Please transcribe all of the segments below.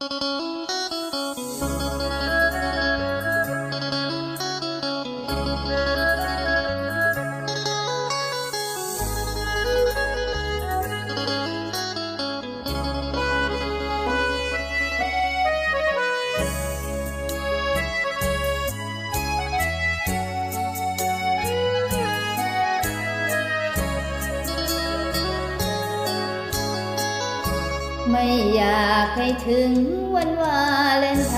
Música ไม่อยากให้ถึงวันวาเลนไท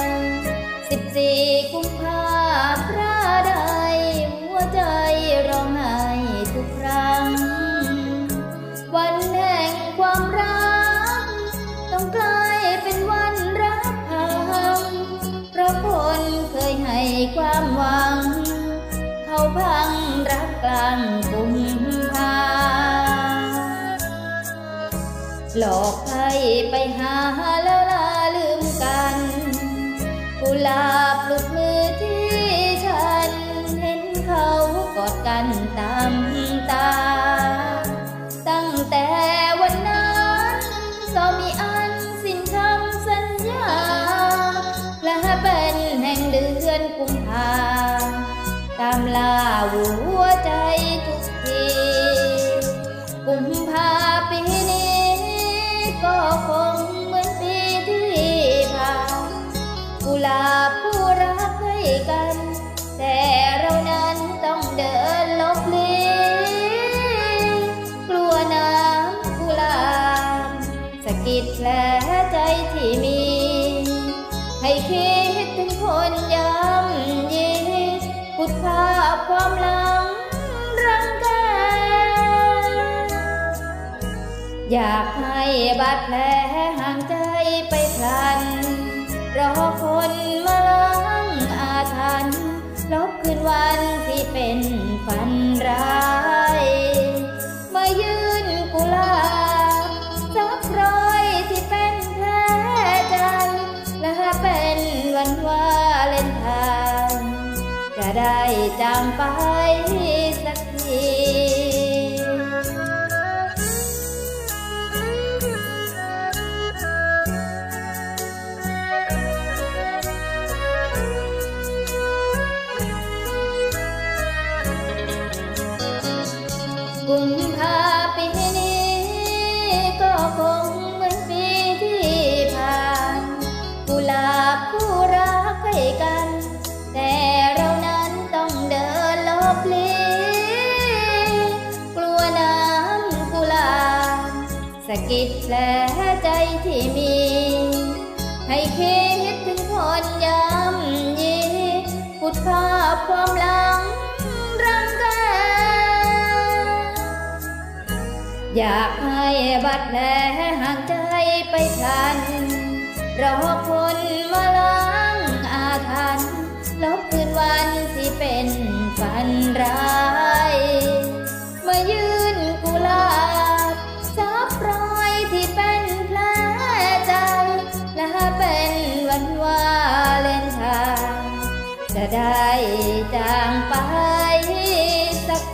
น์สิบสี่กุมภาพระใดหัวใจร้องไห้ทุกครั้ง วันแห่งความรัก ต้องกลายเป็นวันรักพังเพราะคนเคยให้ความหวัง เขาพังรักกลางกุมภา หลอกให้ไปหาแล้วลาลืมกัน กุหลาบหลุดมือที่ฉัน เห็นเขากอดกันตามตา ตั้งแต่วันนั้นก็มีอันสิ้นคำสัญญา และเป็นแห่งเดือนกุมภาตามลาหัวใจทุกทีกุม คงเหมือนปีที่ผ่านกุหลาบผู้รักให้กัน แต่เรานั้นต้องเดินลบลีกลัวน้ำกุหลาบสะกิดแผลใจที่มี ให้คิดถึงคนย้ำยีกุดภาพความลัง อยากให้บาดแผลห่างใจไปพลัน รอคนมาล้างอาถรรพ์ลบคืนวันที่เป็นฝันร้ายมายืนกุหลาบซับรอยที่เป็นแผลใจและเป็นวันวาเลนไทน์จะได้จำไป สะกิดแผลใจที่มี ให้คิดถึงคนยำยีพุดภาพความหลังรังแกอยากให้บาดแผลห่างใจไปพลันรอคนมาล้างอาถรรพ์ลบคืนวันที่เป็นฝันร้าย มายืน จางไปสัก